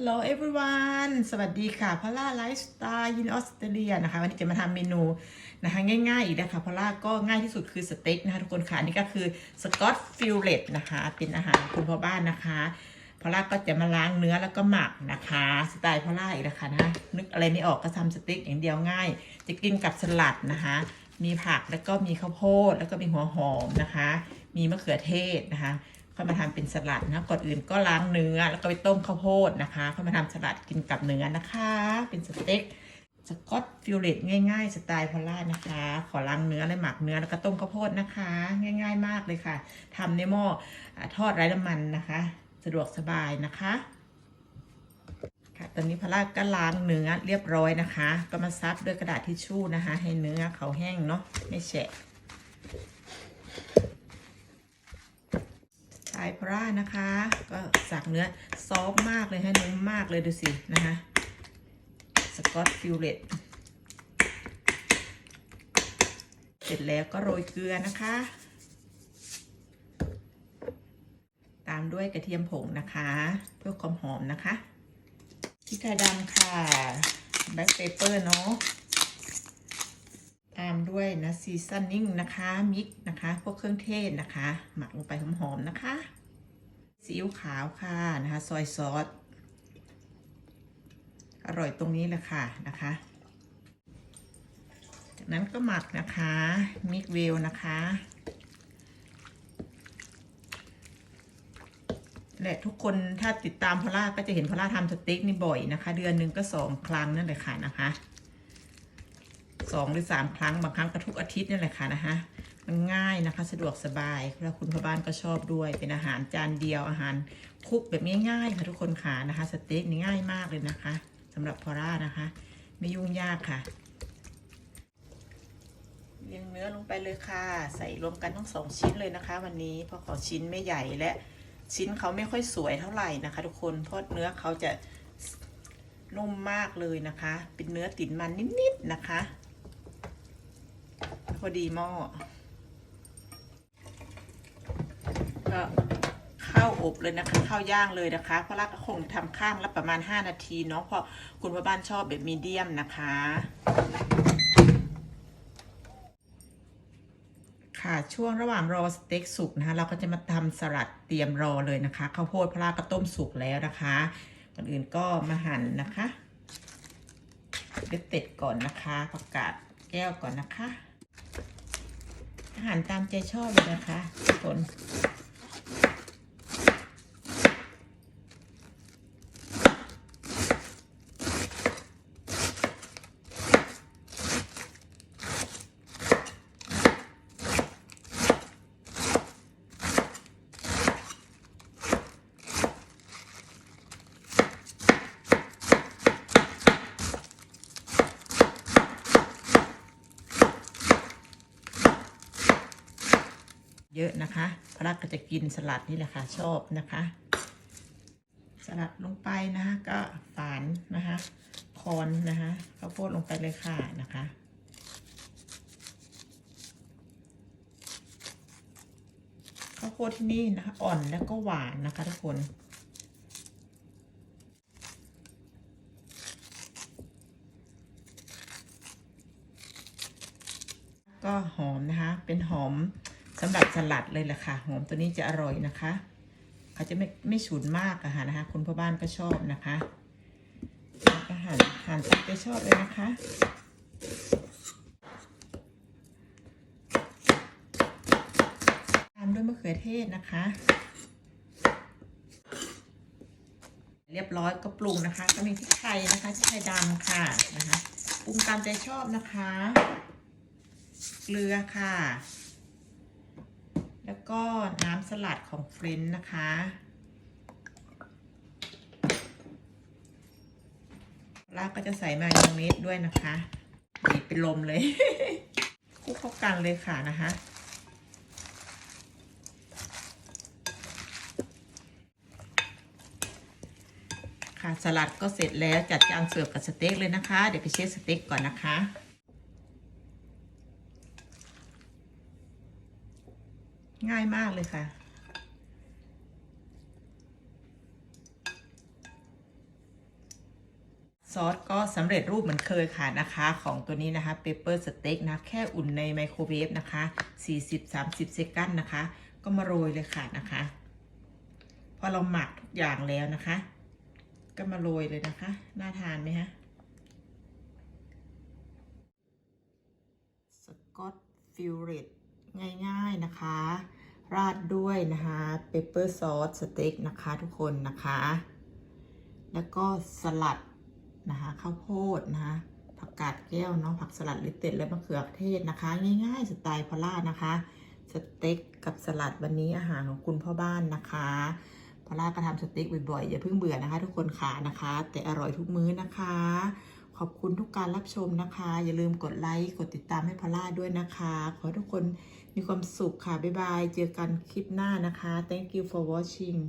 Hello everyone สวัสดีค่ะพอล่าไลฟ์สไตล์ยินออสเตรเลียนะคะวันนี้จะมาทำเมนูนะคะง่ายๆอีกนะคะพอล่าก็ง่ายที่สุดคือสเต็กนะคะทุกคนค่ะนี่ก็คือสกอตฟิลเลตนะคะเป็นอาหารคุณพ่อบ้านนะคะพอล่าก็จะมาล้างเนื้อแล้วก็หมักนะคะสไตล์พอล่าอีกนะคะนะนึกอะไรไม่ออกก็ทำสเต็กอย่างเดียวง่าย จะกินกับสลัดนะคะ มีผักแล้วก็มีข้าวโพดแล้วก็มีหัวหอมนะคะ มีมะเขือเทศนะคะ ค่อยมาทำเป็นสลัดนะก่อนอื่นก็ล้างเนื้อ แล้วก็ไปต้มข้าวโพดนะคะค่อยมาทำสลัดกินกับเนื้อนะคะ เป็นสเต็กสกอตฟิลเลตง่ายๆ สไตล์พอลล่านะคะ ขอล้างเนื้อและหมักเนื้อแล้วก็ต้มข้าวโพดนะคะ ง่ายๆมากเลยค่ะทำในหม้อทอดไร้น้ำมันนะคะ สะดวกสบายนะคะค่ะตอนนี้พอลล่าก็ล้างเนื้อเรียบร้อยนะคะ ก็มาซับด้วยกระดาษทิชชู่นะคะ ให้เนื้อเขาแห้งเนาะไม่แฉะายพร่านะคะ ก็สักเนื้อซอฟมากเลยฮะนุ่มมากเลยดูสินะคะสกอตฟิลเลตเสร็จแล้วก็โรยเกลือนะคะ ตามด้วยกระเทียมผงนะคะ เพื่อความหอมนะคะพริกไทยดำค่ะแบล็คเปเปอร์เนาะตามด้วยนะซีซันนิ่งนะคะ มิกนะคะ พวกเครื่องเทศนะคะ หมักลงไปหอมๆนะคะ ซีอิ๊วขาวค่ะนะคะซอยซอสอร่อยตรงนี้แหละค่ะนะคะ จากนั้นก็หมักนะคะมิกเวลนะคะ และทุกคนถ้าติดตามพอล่าก็จะเห็นพอล่าทำสเต็กนี่บ่อยนะคะ เดือนหนึ่งก็สองครั้งนั่นเลยค่ะนะคะสองหรือสามครั้งบางครั้งก็ทุกอาทิตย์นี่นแหละค่ะนะคะ มันง่ายนะคะ สะดวกสบายแล้วคุณพ่อบ้านก็ชอบด้วย เป็นอาหารจานเดียวอาหารคุกแบบง่ายๆค่ะทุกคนค่ะนะคะ สเต็กนี่ง่ายมากเลยนะคะสำหรับพอร่านะคะ ไม่ยุ่งยากค่ะเรียงเนื้อลงไปเลยค่ะ ใส่รวมกันทั้งสองชิ้นเลยนะคะ วันนี้เพราะขอชิ้นไม่ใหญ่และชิ้นเขาไม่ค่อยสวยเท่าไหร่นะคะ ทุกคนเพราะเนื้อเขาจะนุ่มมากเลยนะคะ เป็นเนื้อติดมันนิดๆนะคะ พอดีหม้อ ก็ข้าวอบเลยนะคะข้าวย่างเลยนะคะเพราะรักก็คงทำข้างละประมาณ 5 นาทีเนาะเพราะคุณพ่อบ้านชอบแบบมีเดียมนะคะ ค่ะช่วงระหว่างรอสเต็กสุกนะคะ เราก็จะมาทำสลัดเตรียมรอเลยนะคะข้าวโพดพระราก็ต้มสุกแล้วนะคะก่อนอื่นก็มาหั่นนะคะเบ็ดเต็ดก่อนนะคะประกาศแก้วก่อนนะคะ อาหารตามใจชอบเลยนะคะทุกคน เยอะนะคะพระก็จะกินสลัดนี่แหละค่ะชอบนะคะ สลัดลงไปนะคะก็ฝานนะคะคอนนะคะข้าวโพดลงไปเลยค่ะนะคะข้าวโพดที่นี่นะคะอ่อนแล้วก็หวานนะคะทุกคนก็หอมนะคะ เป็นหอม สำหรับสลัดเลยแหละค่ะ หอมตัวนี้จะอร่อยนะคะ เขาจะไม่ไม่ฉุนมากอะค่ะนะคะ คุณพ่อบ้านก็ชอบนะคะก็หั่นหั่นตามใจชอบเลยนะคะตามด้วยมะเขือเทศนะคะ เรียบร้อยก็ปรุงนะคะ ก็มีพริกไทยนะคะพริกไทยดำค่ะนะคะปรุงตามใจชอบนะคะ เกลือค่ะ ก็น้ำสลัดของเฟรนช์นะคะ ลากก็จะใส่มายองเนสด้วยนะคะบีบเป็นลมเลยคลุกเข้ากันเลยค่ะนะคะค่ะสลัดก็เสร็จแล้วจัดจานเสิร์ฟกับสเต็กเลยนะคะ เดี๋ยวไปเช็ดสเต็กก่อนนะคะ ง่ายมากเลยค่ะ ซอสก็สำเร็จรูปเหมือนเคยค่ะนะคะ ของตัวนี้นะคะเปเปอร์สเต็กนะ แค่อุ่นในไมโครเวฟนะคะ 40-30 เซกันนะคะ ก็มาโรยเลยค่ะนะคะ พอเราหมักทุกอย่างแล้วนะคะ ก็มาโรยเลยนะคะ น่าทานไหมฮะสกอตฟิลเลตง่ายๆนะคะ ราดด้วยนะคะเปเปอร์ซอสสเต็กนะคะทุกคนนะคะ แล้วก็สลัดนะคะข้าวโพดนะคะผักกาดแก้วเนาะผักสลัดหรือเต็ดและมะเขือเทศนะคะ ง่ายๆสไตล์พอล่านะคะ สเต็กกับสลัดวันนี้อาหารของคุณพ่อบ้านนะคะพอล่าก็ทำสเต็กบ่อยๆอย่าเพิ่งเบื่อนะคะ ทุกคนขานะคะ แต่อร่อยทุกมื้อนะคะ ขอบคุณทุกการรับชมนะคะ อย่าลืมกดไลค์กดติดตามให้พอล่าด้วยนะคะ ขอทุกคน มีความสุขค่ะ บ๊ายบาย เจอกันคลิปหน้านะคะ thank you for watching